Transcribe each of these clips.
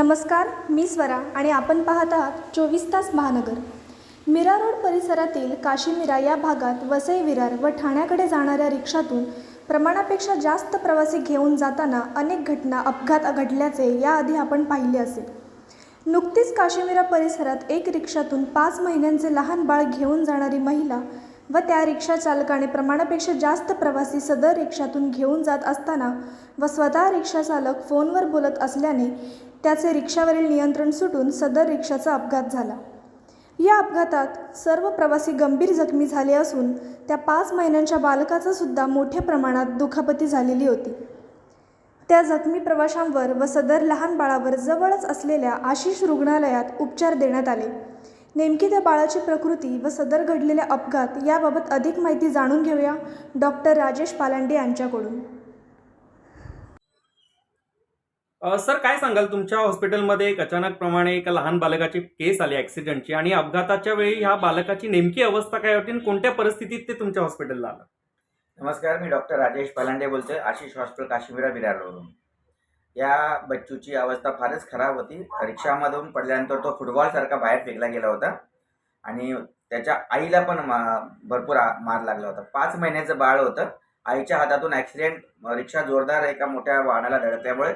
नमस्कार मी स्वरा आणि आपण पाहत आहात चोवीस तास महानगर. मीरा रोड परिसरातील काशीमिरा या भागात वसई विरार व ठाण्याकडे जाणाऱ्या रिक्षातून प्रमाणापेक्षा जास्त प्रवासी घेऊन जाताना अनेक घटना अपघात घडल्याचे याआधी आपण पाहिले असेल. नुकतीच काशीमिरा परिसरात एक रिक्षातून पाच महिन्यांचे लहान बाळ घेऊन जाणारी महिला व त्या रिक्षा चालकाने प्रमाणापेक्षा जास्त प्रवासी सदर रिक्षातून घेऊन जात असताना व स्वतः रिक्षा चालक फोनवर बोलत असल्याने त्याचे रिक्षावरील नियंत्रण सुटून सदर रिक्षाचा अपघात झाला. या अपघातात सर्व प्रवासी गंभीर जखमी झाले असून त्या पाच महिन्यांच्या बालकाचा सुद्धा मोठ्या प्रमाणात दुखापती झालेली होती. त्या जखमी प्रवाशांवर व सदर लहान बाळावर जवळच असलेल्या आशिष रुग्णालयात उपचार देण्यात आले. नेमकी त्या बाळाची प्रकृती व सदर घडलेल्या अपघात याबाबत अधिक माहिती जाणून घेऊया डॉक्टर राजेश पालांडे यांच्याकडून. अ, सर काय सांगाल? तुमच्या हॉस्पिटलमध्ये एक अचानकप्रमाणे एका लहान बालकाची केस आली ॲक्सिडेंटची आणि अपघाताच्या वेळी ह्या बालकाची नेमकी अवस्था काय होती आणि कोणत्या परिस्थितीत ते तुमच्या हॉस्पिटलला आलं? नमस्कार मी डॉक्टर राजेश पलांडे बोलतोय. आशिष हॉस्पिटल काश्मीरा विरारवरून या बच्चूची अवस्था फारच खराब होती. रिक्षामधून पडल्यानंतर तो फुटबॉलसारखा बाहेर फेकला गेला होता. आणि त्याच्या आईला पण मा भरपूर मार लागला होता. पाच महिन्याचं बाळ होतं. आईच्या हातातून ॲक्सिडेंट रिक्षा जोरदार एका मोठ्या वाहनाला धडकल्यामुळे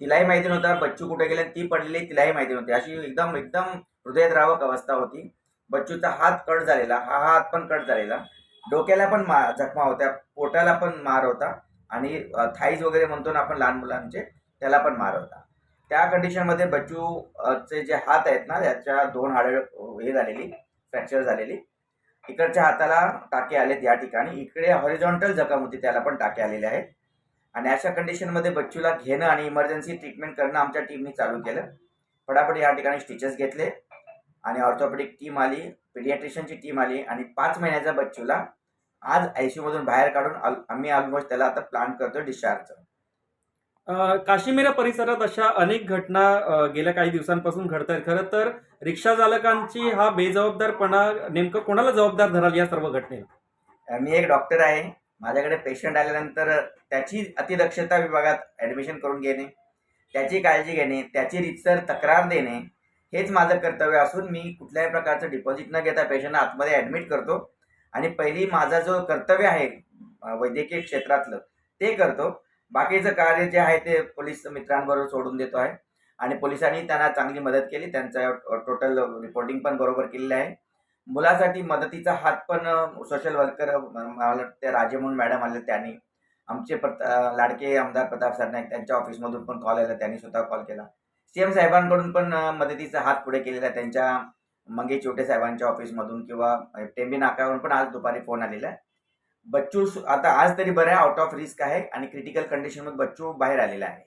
तिलाही माहिती नव्हतं. बच्चू कुठे गेले ती पडलेली तिलाही माहिती नव्हती. अशी एकदम एकदम हृदयद्रावक अवस्था होती. बच्चूचा हात कट झालेला. हा हात पण कट झालेला. डोक्याला पण मा जखमा होत्या. पोटाला पण मार होता. आणि थाईज वगैरे म्हणतो ना आपण लहान मुलांचे त्याला पण मार होता. त्या कंडिशनमध्ये बच्चूचे जे हात आहेत ना त्याच्या दोन हाडं हे झालेली फ्रॅक्चर झालेली. इकडच्या हाताला टाके आलेत या ठिकाणी. इकडे हॉरिझॉन्टल जखम होती त्याला पण टाके आलेले आहेत. आणि अशा कंडिशनमध्ये बच्चूला घेणं आणि इमर्जन्सी ट्रीटमेंट करणं आमच्या टीमने चालू केलं. फटाफट या ठिकाणी स्टिचेस घेतले आणि ऑर्थोपेडिक टीम आली पिडियाट्रिशियनची टीम आली आणि पाच महिन्याच्या बच्चूला आज आय सी बाहेर काढून आम्ही ऑलमोस्ट त्याला आता प्लॅन करतो डिस्चार्जचं काश्मीरा परिसरात अशा अनेक घटना गेल्या काही दिवसांपासून घडत आहेत. खरं तर रिक्षा चालकांची हा बेजबाबदारपणा नेमकं कोणाला जबाबदार धराल या सर्व घटनेला? मी एक डॉक्टर आहे. माझ्याकडे पेशंट आल्यानंतर त्याची अतिदक्षता विभागात ॲडमिशन करून घेणे त्याची काळजी घेणे त्याची रितसर तक्रार देणे हेच माझं कर्तव्य असून मी कुठल्याही प्रकारचं डिपॉझिट न घेता पेशंटला आतमध्ये ॲडमिट करतो आणि पहिली माझा जो कर्तव्य आहे वैद्यकीय क्षेत्रातलं ते करतो. बाकीचं कार्य जे आहे ते पोलीस मित्रांबरोबर सोडून देतो आहे. आणि पोलिसांनी त्यांना चांगली मदत केली त्यांचं टोटल रिपोर्टिंग पण बरोबर केलेलं आहे. मुलासाठी मदतीचा हात पण सोशल वर्कर मला वाटतं राजे म्हणून मॅडम आले त्यांनी. आमचे प्रत लाडके आमदार प्रताप सरनाईक त्यांच्या ऑफिसमधून पण कॉल आला त्यांनी स्वतः कॉल केला. सी एम साहेबांकडून पण मदतीचा हात पुढे केलेला आहे. त्यांच्या मंगे छोटे साहेबांच्या ऑफिसमधून किंवा टेंबी नाक्यावरून पण आज दुपारी फोन आलेला आहे. बच्चू आता आज तरी बरं आहे आउट ऑफ रिस्क आहे आणि क्रिटिकल कंडिशनमध्ये बच्चू बाहेर आलेला आहे.